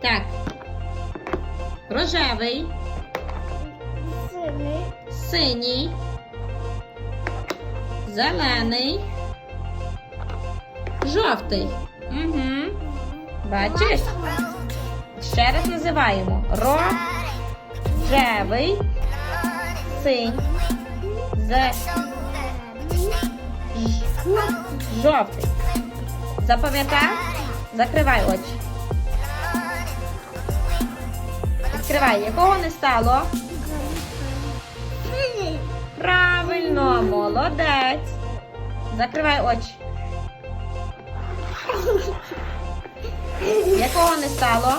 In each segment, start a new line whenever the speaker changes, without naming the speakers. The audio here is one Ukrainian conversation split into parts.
Так. Рожевий,
Синий.
синій, зелений, жовтий. Угу. Бачиш? Ще раз називаємо. Рожевий, синь, зе, жовтий. Запам'ятав? Закривай очі. Відкривай. Якого не стало? Правильно, молодець. Закривай очі. Якого не стало?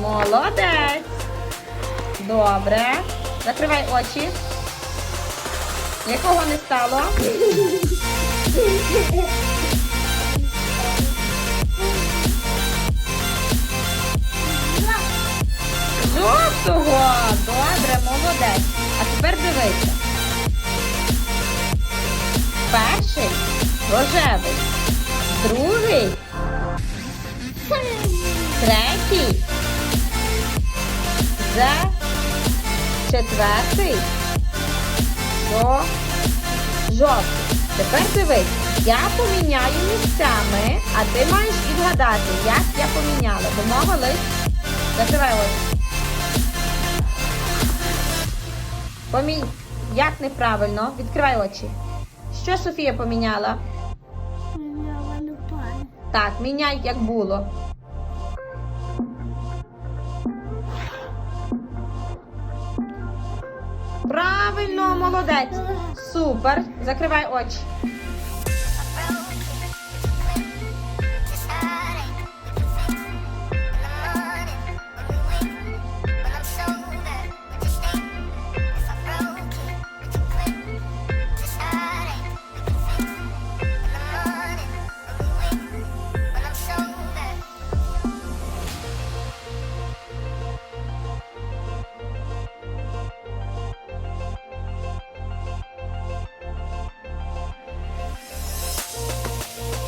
Молодець. Добре. Закривай очі. Якого не стало? Молодець. А тепер дивися. Перший рожевий. Другий. Третій. За четвертий. До жовтий. Тепер дивись. Я поміняю місцями, а ти маєш відгадати, як я поміняла. Домовились? Закривай очі. Помінь... Як неправильно? Відкривай очі. Що Софія поміняла? Так, міняй, як було. Правильно, молодець. Супер. Закривай очі.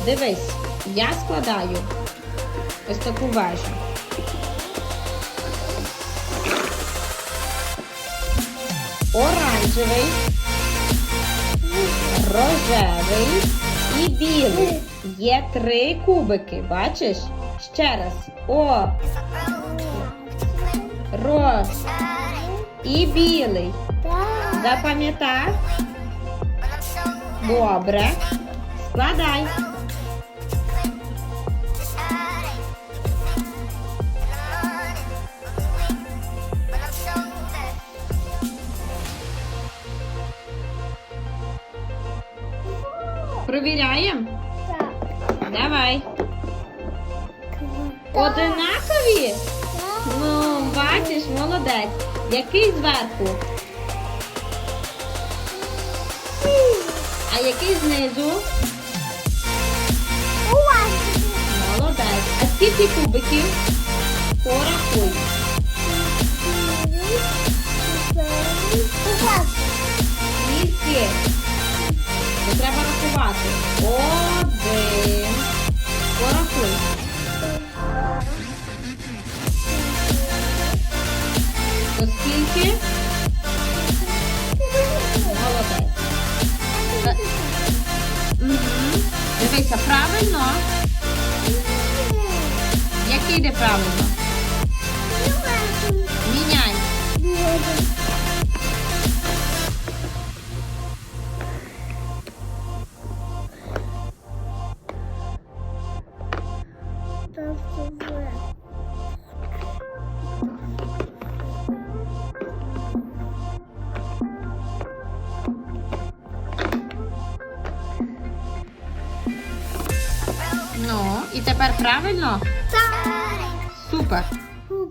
Дивись, я складаю ось таку вежу. Оранжевий, рожевий і білий. Є три кубики, бачиш? Ще раз. О, роз і білий. Запам'ятав? Добре. Складай. Провіряємо? Давай. Одинакові? Ну, бачиш, молодець. Який зверху? А який знизу? Молодець. А скільки кубиків? Порахуй. Який правильно? Міняй. Ну, і тепер правильно? Супер.